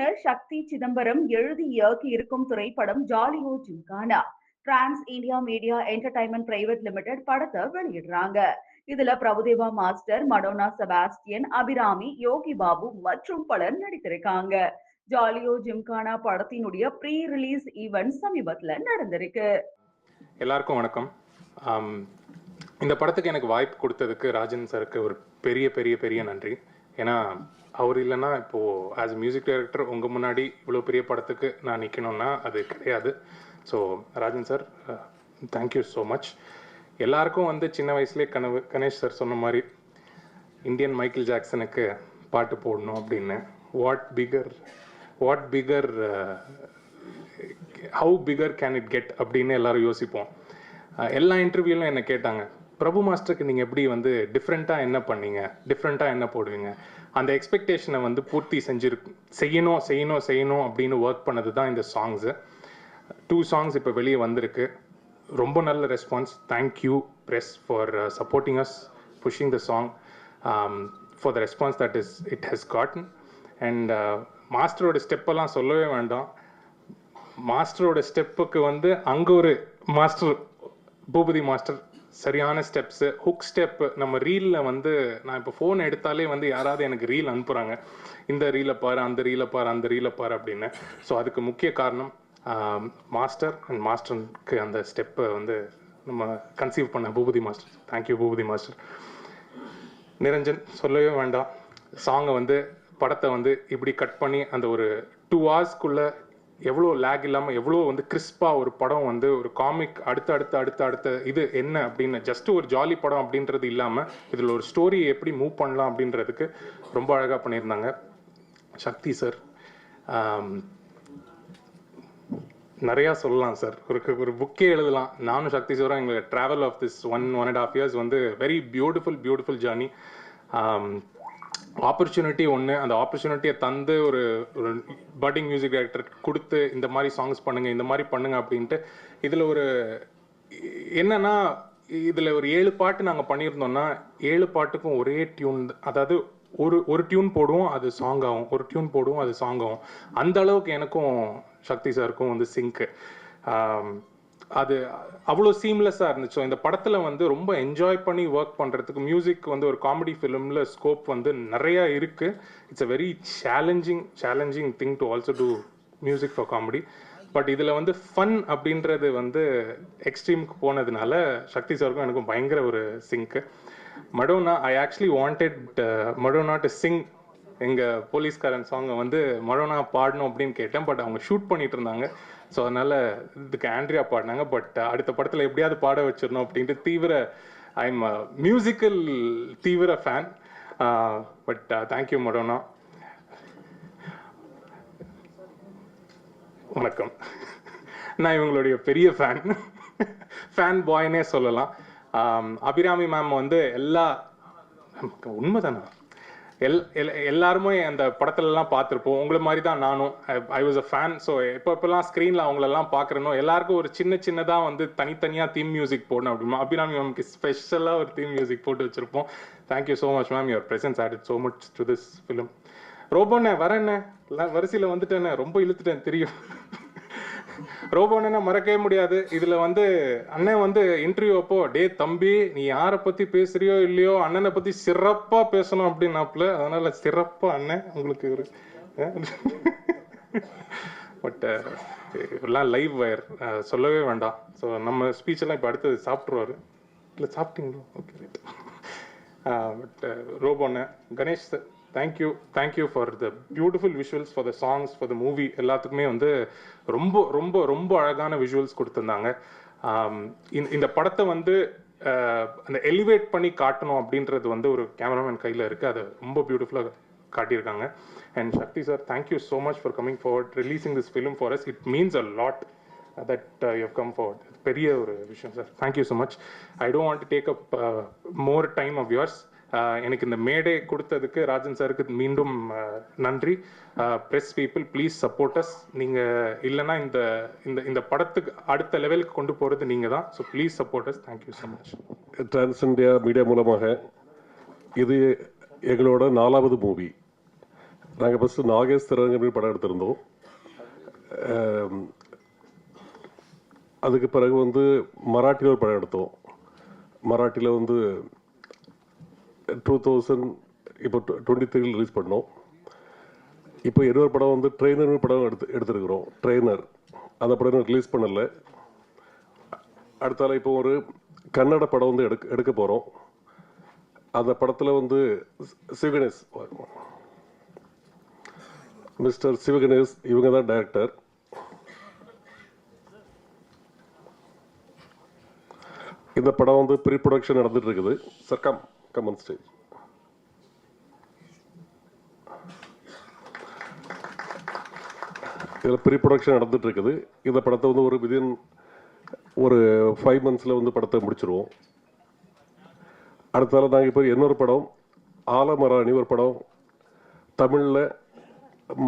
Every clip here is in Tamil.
இயக்குனர் சக்தி சிதம்பரம் எழுதி இயக்கி இருக்கும் திரைப்படம் Jolly O Gymkhana Trans India Media Entertainment Private Limited படத்தை வெளியிடுறாங்க. இதுல பிரபுதேவா மாஸ்டர் மடோனா செபாஸ்டியன் அபிராமி யோகி பாபு மற்றும் பலர் நடித்திருக்காங்க. ஜாலியோ ஜிம்கானா படத்தினுடைய ப்ரீ ரிலீஸ் ஈவெண்ட் சமீபத்துல நடந்திருக்கு. எல்லாருக்கும் வணக்கம். ஆம், இந்த படத்துக்கு எனக்கு வாய்ப்பு கொடுத்ததுக்கு ராஜன் சாருக்கு ஒரு பெரிய பெரிய பெரிய நன்றி. ஏன்னா அவர் இல்லைன்னா இப்போது ஆஸ் மியூசிக் டைரக்டர் உங்கள் முன்னாடி இவ்வளோ பெரிய படத்துக்கு நான் நிற்கணும்னா அது கிடையாது. So Rajan sir thank you so much எல்லாருக்கும் வந்து சின்ன வயசுலேயே கனவு கணேஷ் சார் சொன்ன மாதிரி இந்தியன் மைக்கேல் ஜாக்சனுக்கு பாட்டு போடணும் அப்படின்னு. What figure what figure how figure can it get அப்படின்னு எல்லாரும் யோசிப்போம். Uh, எல்லா இன்டர்வியூலும் என்னை கேட்டாங்க. பிரபு மாஸ்டருக்கு நீங்கள் எப்படி வந்து டிஃப்ரெண்ட்டாக என்ன பண்ணீங்க? டிஃப்ரெண்ட்டாக என்ன போடுவீங்க? அந்த எக்ஸ்பெக்டேஷனை வந்து பூர்த்தி செஞ்சிருக்கு செய்யணும் செய்யணும் செய்யணும் அப்படின்னு ஒர்க் பண்ணது தான் இந்த சாங்ஸு டூ சாங்ஸ் இப்போ வெளியே வந்திருக்கு. ரொம்ப நல்ல response thank you press for supporting us pushing the song for the response that is it has gotten and மாஸ்டரோட ஸ்டெப்பெல்லாம் சொல்லவே வேண்டாம். மாஸ்டரோட ஸ்டெப்புக்கு வந்து அங்கே ஒரு மாஸ்டர் பூபதி மாஸ்டர் சரியான ஸ்டெப்ஸு ஹுக் ஸ்டெப்பு நம்ம ரீலில் வந்து நான் இப்போ ஃபோன் எடுத்தாலே வந்து யாராவது எனக்கு ரீல் அனுப்புகிறாங்க இந்த ரீலை பாரு அந்த ரீலை பாரு அந்த ரீலை பாரு அப்படின்னு. ஸோ அதுக்கு முக்கிய காரணம் மாஸ்டர் அண்ட் மாஸ்டருக்கு அந்த ஸ்டெப்பை வந்து நம்ம கன்சீவ் பண்ண Boopathy master thank you Boopathy master Niranjan சொல்லவே வேண்டாம். சாங்கை வந்து படத்தை வந்து இப்படி கட் பண்ணி அந்த ஒரு டூ ஹவர்ஸ்க்குள்ளே எவ்வளோ லேக் இல்லாமல் எவ்வளோ வந்து கிறிஸ்பாக ஒரு படம் வந்து ஒரு காமிக் அடுத்த அடுத்த அடுத்த அடுத்த இது என்ன அப்படின்னு ஜஸ்ட் ஒரு ஜாலி படம் அப்படின்றது இல்லாமல் இதில் ஒரு ஸ்டோரி எப்படி மூவ் பண்ணலாம் அப்படின்றதுக்கு ரொம்ப அழகாக பண்ணியிருந்தாங்க. சக்தி சார் நிறையா சொல்லலாம் சார் ஒரு ஒரு புக்கே எழுதலாம். நானும் சக்தி சாரும் எங்களுக்கு travel of this one one and half years வந்து very beautiful beautiful journey opportunity ஒன்று அந்த ஆப்பர்ச்சுனிட்டியை தந்து ஒரு ஒரு பட்டிங் மியூசிக் டைரக்டர் கொடுத்து இந்த மாதிரி சாங்ஸ் பண்ணுங்கள் இந்த மாதிரி பண்ணுங்கள் அப்படின்ட்டு இதில் ஒரு என்னன்னா இதில் ஒரு ஏழு பாட்டு நாங்கள் பண்ணியிருந்தோம்னா ஏழு பாட்டுக்கும் ஒரே டியூன் அதாவது ஒரு ஒரு டியூன் போடுவோம் அது சாங் ஆகும். ஒரு டியூன் போடுவோம் அது சாங் ஆகும். அந்த அளவுக்கு எனக்கும் சக்தி சாருக்கும் வந்து சிங்க்கு அது அவ்வளோ சீம்லெஸ்ஸாக இருந்துச்சு. இந்த படத்தில் வந்து ரொம்ப என்ஜாய் பண்ணி ஒர்க் பண்ணுறதுக்கு மியூசிக் வந்து ஒரு காமெடி ஃபிலிமில் ஸ்கோப் வந்து நிறையா இருக்குது it's a very challenging challenging thing to also do music for comedy but இதில் வந்து ஃபன் அப்படின்றது வந்து எக்ஸ்ட்ரீமுக்கு போனதுனால சக்தி சாருக்கும் எனக்கும் பயங்கர ஒரு சிங்க்கு Madonna I actually wanted Madonna to sing எங்கள் போலீஸ்காரன் சாங்கை வந்து மழோனா பாடணும் அப்படின்னு கேட்டேன். பட் அவங்க ஷூட் பண்ணிட்டு இருந்தாங்க. ஸோ அதனால் இதுக்கு ஆண்ட்ரியா பாடினாங்க. பட் uh, அடுத்த படத்தில் எப்படியாவது பாட வச்சிடணும் அப்படின்ட்டு தீவிர ஐ எம் மியூசிக்கல் தீவிர fan but thank you Madonna வணக்கம். நான் இவங்களுடைய பெரிய ஃபேன் ஃபேன் பாய்னே சொல்லலாம். Um, அபிராமி மேம் வந்து எல்லா உண்மைதானா? எல் எல் எல்லாருமே அந்த படத்துலலாம் பார்த்துருப்போம். உங்களை மாதிரி தான் நானும் I was a fan so எப்போ எப்போல்லாம் ஸ்க்ரீனில் அவங்களெல்லாம் பார்க்குறனோ எல்லாருக்கும் ஒரு சின்ன சின்னதாக வந்து தனித்தனியாக தீம் மியூசிக் போடணும் அப்படிமா. அபிராமி மேம்க்கு ஸ்பெஷலாக ஒரு தீம் மியூசிக் போட்டு வச்சுருப்போம். Thank you so much ma'am your presence add so much to this film ரோபோண்ணே வரேண்ணே. வரிசையில் வந்துட்டேண்ணே. ரொம்ப இழுத்துட்டேன் தெரியும். ரோபோனா மறக்கவே முடியாது. இதுல வந்து அண்ணன் வந்து இன்டர்வியூ அப்போ டே தம்பி நீ யாரை பத்தி பேசுறியோ இல்லையோ அண்ணனை பத்தி சிறப்பா பேசணும் அப்படின்னாப்புல அதனால சிறப்பா அண்ணன் உங்களுக்கு ஒரு பட் எல்லாம் லைவ் வயர் சொல்லவே வேண்டாம். ஸோ நம்ம ஸ்பீச் எல்லாம் இப்போ அடுத்தது சாப்பிட்ருவாரு இல்லை சாப்பிட்டீங்களோ? Okay right ரோபோன்னு Ganesh sir thank you thank you for the beautiful visuals for the songs for the movie எல்லாத்துக்குமே வந்து ரொம்ப ரொம்ப ரொம்ப அழகான விஷுவல்ஸ் கொடுத்துருந்தாங்க. Um, இந்த படத்தை வந்து uh, அந்த எலிவேட் பண்ணி காட்டணும் அப்படின்றது வந்து ஒரு கேமராமேன் கையில் இருக்குது அதை ரொம்ப பியூட்டிஃபுல்லாக காட்டியிருக்காங்க. And Sakthi sir thank you so much for coming forward releasing this film for us it means a lot that you come forward பெரிய ஒரு விஷயம் sir thank you so much I don't want take up more time of yours எனக்கு இந்த மேடை கொடுத்ததுக்கு ராஜன் சாருக்கு மீண்டும் uh, நன்றி. Press people please support us நீங்கள் இல்லைன்னா இந்த இந்த இந்த படத்துக்கு அடுத்த லெவலுக்கு கொண்டு போகிறது நீங்கள் தான். So please support us thank you so much Trans India Media மூலமாக இது எங்களோட நாலாவது மூவி நாங்கள் ஃபஸ்ட்டு நாகேஷ் திரங்கன்னு படம் எடுத்திருந்தோம். Um, அதுக்கு பிறகு வந்து மராட்டியில் ஒரு படம் எடுத்தோம். மராட்டியில் வந்து டூ தௌசண்ட் இப்போ டுவெண்ட்டி த்ரீல ரிலீஸ் பண்ணோம். இப்போ இன்னொரு படம் வந்து ட்ரெயினர் படம் எடுத்து எடுத்திருக்கிறோம். ட்ரெயினர் அந்த படம் ரிலீஸ் பண்ணலை. அடுத்தால இப்போ ஒரு கன்னட படம் வந்து எடுக்க எடுக்க போகிறோம் அந்த படத்தில் வந்து சிவகணேஷ். மிஸ்டர் சிவகணேஷ் இவங்க தான் டைரக்டர் இந்த படம் வந்து ப்ரீ ப்ரொடக்ஷன் நடந்துட்டு இருக்குது sir come come on stage இதில் ப்ரீ ப்ரொடக்ஷன் நடந்துட்டு இருக்குது இந்த படத்தை வந்து ஒரு விதின் ஒரு ஃபைவ் மந்த்ஸில் வந்து படத்தை முடிச்சிருவோம். அடுத்தால நாங்கள் இப்போ இன்னொரு படம் ஆலமராணி ஒரு படம். தமிழில்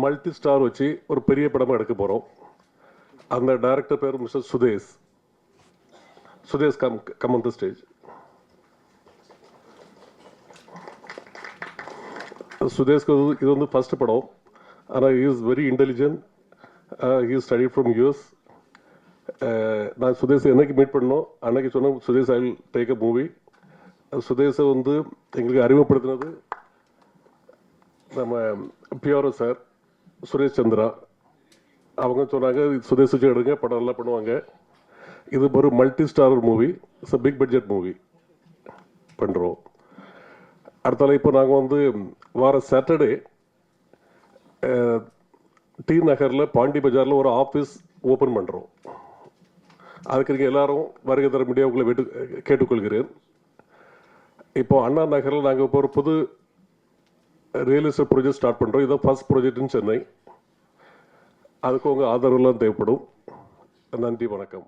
மல்டி ஸ்டார் வச்சு ஒரு பெரிய படமாக எடுக்க போகிறோம் அந்த டைரக்டர் பேர் mister Sudesh. Sudesh come come on the stage சுதேஷ்க்கு இது வந்து ஃபஸ்ட்டு படம். ஆனால் is very intelligent he study from US நான் சுதேஷை என்னைக்கு மீட் பண்ணோம் அன்னைக்கு சொன்னேன் Sudesh I will take a movie சுதேஷை வந்து எங்களுக்கு அறிமுகப்படுத்தினது நம்ம பிஆர்ஓ சார் சுரேஷ் சந்திரா. அவங்க சொன்னாங்க சுதேஷ் வச்சு எடுங்க படம் நல்லா பண்ணுவாங்க. இது ஒரு multi star movie it's big budget movie பண்ணுறோம் அடுத்தால இப்போ நாங்கள் வந்து வார சாட்டர்டே டி நகரில் பாண்டி பஜாரில் ஒரு ஆஃபீஸ் ஓப்பன் பண்ணுறோம் அதுக்கு நீங்கள் எல்லாரும் வருகை தர மீடியா உங்களை வேட்டு கேட்டுக்கொள்கிறேன். இப்போ அண்ணா நகரில் நாங்கள் இப்போ ஒரு புது ரியல் எஸ்டேட் ப்ராஜெக்ட் ஸ்டார்ட் பண்ணுறோம் இதான் ஃபர்ஸ்ட் ப்ராஜெக்ட்னு சென்னை அதுக்கு உங்கள் ஆதரவுலாம் தேவைப்படும். நன்றி வணக்கம்.